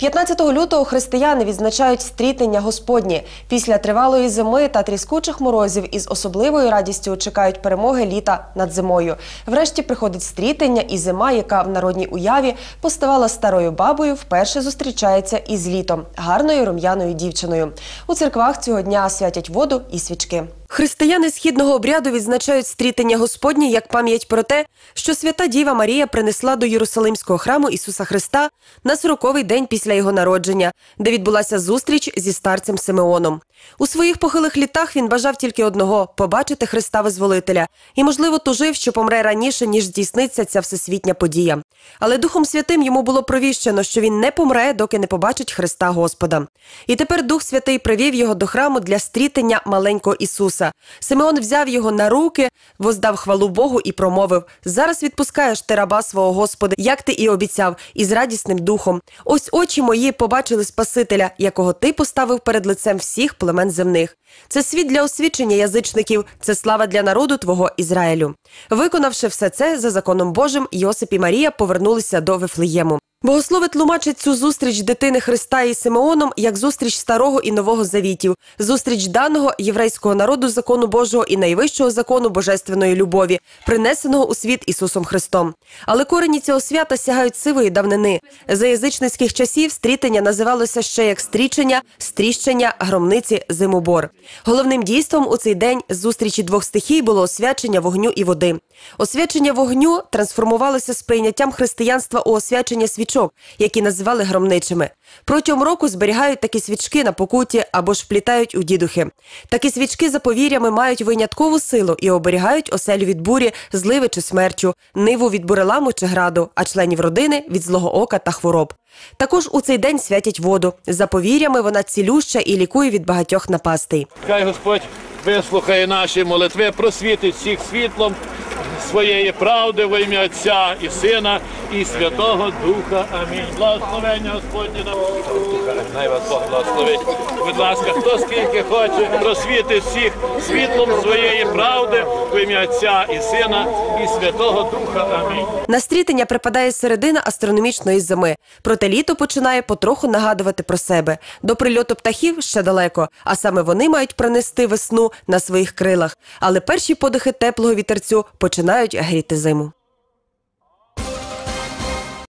15 лютого християни відзначають стрітення Господнє. Після тривалої зими та тріскучих морозів із особливою радістю чекають перемоги літа над зимою. Врешті приходить стрітення, і зима, яка в народній уяві поставала старою бабою, вперше зустрічається із літом, гарною рум'яною дівчиною. У церквах цього дня святять воду і свічки. Християни східного обряду відзначають стрітення Господнє як пам'ять про те, що свята Діва Марія принесла до Єрусалимського храму Ісуса Христа на сороковий день після його народження, де відбулася зустріч зі старцем Симеоном. У своїх похилих літах він бажав тільки одного побачити Христа Визволителя і, можливо, тужив, що помре раніше, ніж здійсниться ця всесвітня подія. Але Духом Святим йому було провіщено, що він не помре, доки не побачить Христа Господа. І тепер Дух Святий привів його до храму для стрітення маленького Ісуса. Симеон взяв його на руки, воздав хвалу Богу і промовив: Зараз відпускаєш ти раба свого Господа, як ти і обіцяв, із радісним духом. Ось очі мої побачили Спасителя, якого ти поставив перед лицем всіх племен земних. Це світ для освічення язичників, це слава для народу твого Ізраїлю. Виконавши все це за законом Божим, Йосип і Марія повернулися до Вифлеєму. Богослови тлумачать цю зустріч дитини Христа із Симеоном як зустріч старого і нового завітів, зустріч даного єврейського народу закону Божого і найвищого закону божественної любові, принесеного у світ Ісусом Христом. Але корені цього свята сягають сивої давнини. За язичницьких часів стрітення називалося ще як стрічення, стріщення, громниці, зимобор. Головним дійством у цей день зустрічі двох стихій було освячення вогню і води. Освячення вогню трансформувалося з прийняттям християнства у освячення свічок, які називали громничими. Протягом року зберігають такі свічки на покуті або ж вплітають у дідухи. Такі свічки за повір'ями мають виняткову силу і оберігають оселю від бурі, зливи чи смерчу, ниву від буреламу чи граду, а членів родини від злого ока та хвороб. Також у цей день святять воду. За повір'ями вона цілюща і лікує від багатьох напастей. Хай Господь вислухає наші молитви, просвітить всіх світлом своєї правди во ім'я Отця і Сина і Святого Духа. Амінь. Благословення Господні нам. Най вас Бог благословить. Будь ласка, хто скільки хоче, просвітить всіх світлом своєї правди во ім'я Отця і Сина і Святого Духа. Амінь. На стрітення припадає середина астрономічної зими. Проте літо починає потроху нагадувати про себе. До прильоту птахів ще далеко, а саме вони мають пронести весну на своїх крилах. Але перші подихи теплого вітерцю починають гріти зиму.